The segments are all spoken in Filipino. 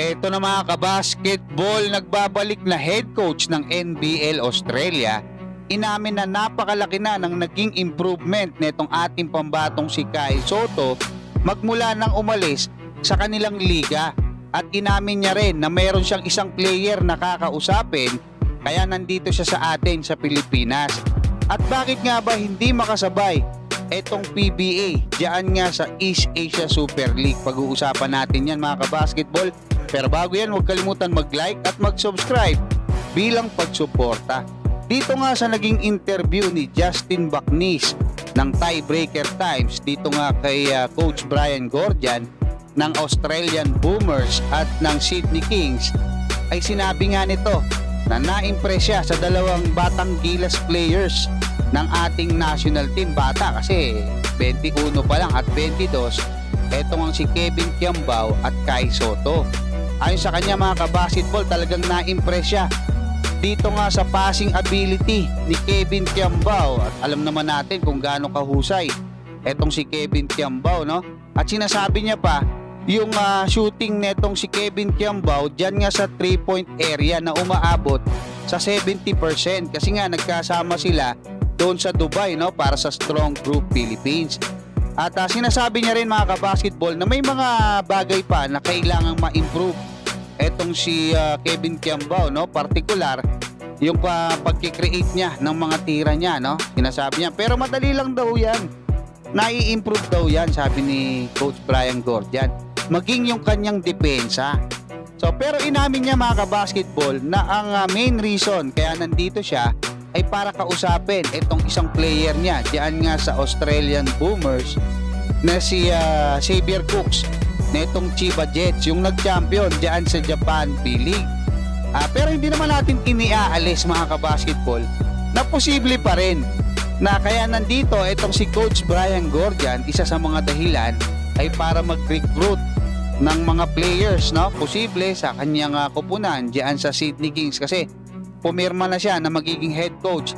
Eto na mga kabasketball, nagbabalik na head coach ng NBL Australia. Inamin na napakalaki na ng naging improvement netong ating pambatong si Kai Soto magmula nang umalis sa kanilang liga. At inamin niya rin na mayroon siyang isang player na kakausapin kaya nandito siya sa atin sa Pilipinas. At bakit nga ba hindi makasabay etong PBA diyan nga sa East Asia Super League? Pag-uusapan natin yan mga kabasketball. Pero bago yan, huwag kalimutan mag-like at mag-subscribe bilang pagsuporta. Dito nga sa naging interview ni Justin Baknis ng Tiebreaker Times, dito nga kay uh, Coach Brian Gordian ng Australian Boomers at ng Sydney Kings, ay sinabi nga nito na na-impress siya sa dalawang batang gilas players ng ating national team. Bata kasi 21 pa lang at 22, eto nga si Kevin Kiambao at Kai Soto. Ayon sa kanya mga kabasketball, talagang na-impress siya. Dito nga sa passing ability ni Kevin Kiambao at alam naman natin kung gaano kahusay etong si Kevin Kiambao no? At sinasabi niya pa yung ah, shooting netong si Kevin Kiambao diyan nga sa 3 point area na umaabot sa 70% kasi nga nagkasama sila doon sa Dubai no? Para sa Strong Group Philippines at ah, sinasabi niya rin mga kabasketball na may mga bagay pa na kailangang ma-improve. Etong si ah, Kevin Kiambao no? Particular yung pa pagki-create niya ng mga tira niya no? Sinasabi niya. Pero madali lang daw yan. Nai-improve daw yan sabi ni Coach Brian Gordian. Maging yung kanyang depensa. So pero inamin niya mga kabasketball na ang ah, main reason kaya nandito siya ay para kausapin itong isang player niya diyan nga sa Australian Boomers na si ah, Xavier Cooks netong Chiba Jets yung nag-champion diyan sa Japan B-League. Ah, pero hindi naman natin iniaalis mga kabasketball na posible pa rin na kaya nandito itong si Coach Brian Gordian, isa sa mga dahilan ay para mag-recruit ng mga players, no? Posible sa kanyang ah, kupunan diyan sa Sydney Kings kasi pumirma na siya na magiging head coach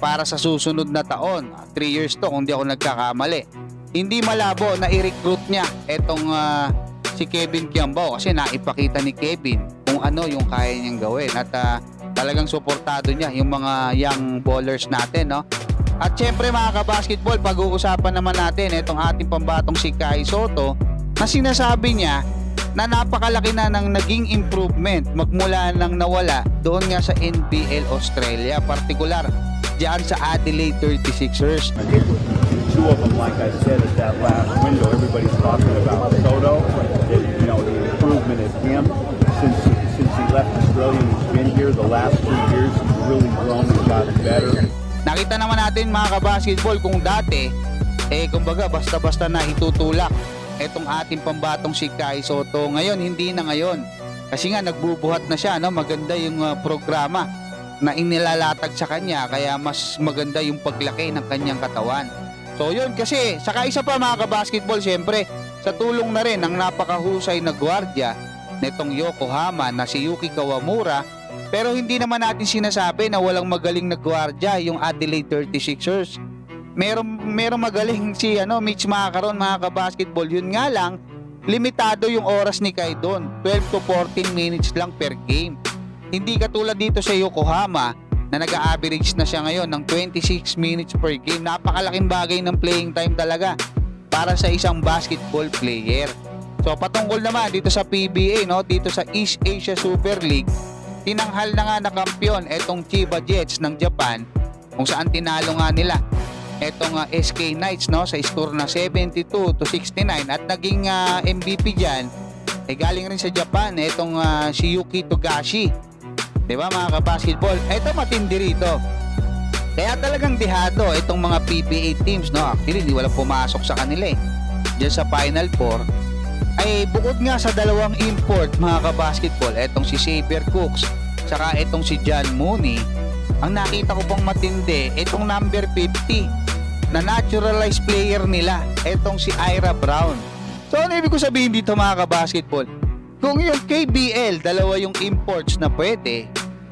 para sa susunod na taon. 3 years to kung di ako nagkakamali hindi malabo na i-recruit niya etong ah, si Kevin Kiambao kasi naipakita ni Kevin kung ano yung kaya niyang gawin at ah, talagang suportado niya yung mga young ballers natin no at syempre mga kabasketball pag-uusapan naman natin itong ating pambatong si Kai Soto na sinasabi niya na napakalaki na ng naging improvement magmula nang nawala doon nga sa NBL Australia partikular diyan sa Adelaide 36ers two of them, like I said, at that last window, everybody's talking about Soto. That, you know, the improvement of him since since he left Australia and he's been here the last two years. He's really grown and gotten better. Nakita naman natin mga kabasketball kung dati, eh kumbaga basta-basta na itutulak etong ating pambatong si Kai Soto. Ngayon, hindi na ngayon. Kasi nga nagbubuhat na siya, no? maganda yung uh, programa na inilalatag sa kanya kaya mas maganda yung paglaki ng kanyang katawan. So yun kasi, saka isa pa mga kabasketball, syempre, sa tulong na rin ng napakahusay na gwardya netong Yokohama na si Yuki Kawamura pero hindi naman natin sinasabi na walang magaling na gwardya yung Adelaide 36ers. Meron meron magaling si ano Mitch Macaron mga kabasketball. Yun nga lang limitado yung oras ni Kai doon. 12 to 14 minutes lang per game. Hindi katulad dito sa Yokohama na nag-average na siya ngayon ng 26 minutes per game. Napakalaking bagay ng playing time talaga para sa isang basketball player. So patungkol naman dito sa PBA no, dito sa East Asia Super League, tinanghal na nga na kampiyon etong Chiba Jets ng Japan kung saan tinalo nga nila etong ah, SK Knights no? Sa score na 72 to 69 at naging ah, MVP diyan eh galing rin sa Japan etong ah, si Yuki Togashi. 'di ba mga kabasketball? Ito matindi rito. Kaya talagang dihado itong mga PBA teams no? Actually di wala pumasok sa kanila eh. Diyan sa Final Four. Ay bukod nga sa dalawang import mga kabasketball, etong si Xavier Cooks, saka etong si John Mooney, ang nakita ko pang matindi, etong number 50 na naturalized player nila, etong si Ira Brown. So ano ibig ko sabihin dito mga kabasketball? Kung yung KBL, dalawa yung imports na pwede,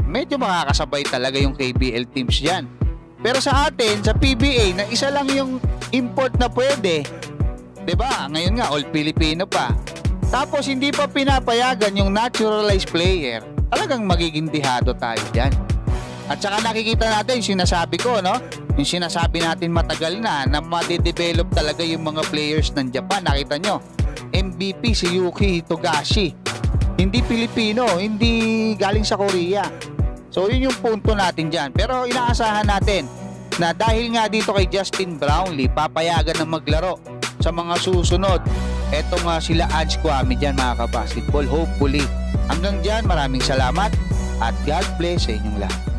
medyo makakasabay talaga yung KBL teams yan. Pero sa atin, sa PBA, na isa lang yung import na pwede, ba? Ngayon nga all Filipino pa. tapos hindi pa pinapayagan yung naturalized player, talagang magiging dihado tayo dyan. At saka nakikita natin sinasabi ko, no? Yung sinasabi natin matagal na na madidevelop talaga yung mga players ng Japan. Nakita nyo, MVP si Yuki Togashi. Hindi Pilipino, hindi galing sa Korea. So yun yung punto natin dyan. Pero inaasahan natin na dahil nga dito kay Justin Brownlee, papayagan ng maglaro sa mga susunod. Eto nga sila Ange Kwame dyan mga kabasketball. Hopefully. Hanggang dyan, maraming salamat at God bless sa inyong lahat.